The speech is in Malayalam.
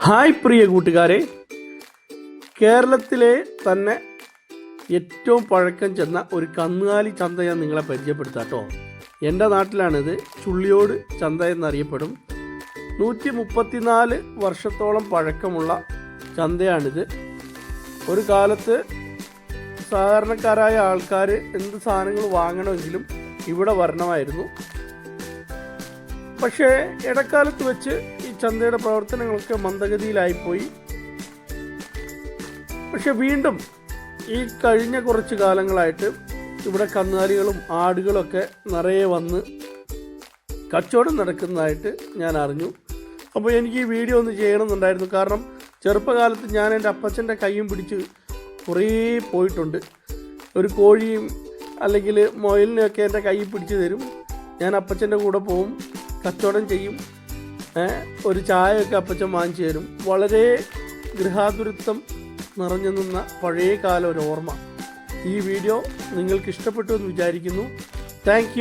ഹായ് പ്രിയ കൂട്ടുകാരെ. കേരളത്തിലെ തന്നെ ഏറ്റവും പഴക്കം ചെന്ന ഒരു കന്നുകാലി ചന്ത ഞാൻ നിങ്ങളെ പരിചയപ്പെടുത്താം കേട്ടോ. എന്റെ നാട്ടിലാണിത്. ചുള്ളിയോട് ചന്ത എന്നറിയപ്പെടും. നൂറ്റി മുപ്പത്തിനാല് വർഷത്തോളം പഴക്കമുള്ള ചന്തയാണിത്. ഒരു കാലത്ത് സാധാരണക്കാരായ ആൾക്കാർ എന്ത് സാധനങ്ങൾ വാങ്ങണമെങ്കിലും ഇവിടെ വരണമായിരുന്നു. പക്ഷേ ഇടക്കാലത്ത് വെച്ച് ചന്തയുടെ പ്രവർത്തനങ്ങളൊക്കെ മന്ദഗതിയിലായിപ്പോയി. പക്ഷെ വീണ്ടും ഈ കഴിഞ്ഞ കുറച്ച് കാലങ്ങളായിട്ട് ഇവിടെ കന്നുകാലികളും ആടുകളൊക്കെ നിറയെ വന്ന് കച്ചവടം നടക്കുന്നതായിട്ട് ഞാൻ അറിഞ്ഞു. അപ്പോൾ എനിക്ക് ഈ വീഡിയോ ഒന്ന് ചെയ്യണമെന്നുണ്ടായിരുന്നു. കാരണം ചെറുപ്പകാലത്ത് ഞാൻ എന്റെ അപ്പച്ചന്റെ കൈയും പിടിച്ച് കുറേ പോയിട്ടുണ്ട്. ഒരു കോഴിയും അല്ലെങ്കിൽ മൊയിലിനെയൊക്കെ എന്റെ കൈ പിടിച്ച് തരും. ഞാൻ അപ്പച്ചന്റെ കൂടെ പോവും കച്ചവടം ചെയ്യും. ഒരു ചായയൊക്കെ അപ്പച്ചൻ വാങ്ങിച്ചു തരും. വളരെ ഗൃഹാതുരത്വം നിറഞ്ഞു നിന്ന പഴയ കാല ഒരു ഓർമ്മ. ഈ വീഡിയോ നിങ്ങൾക്ക് ഇഷ്ടപ്പെട്ടു എന്ന് വിചാരിക്കുന്നു. താങ്ക്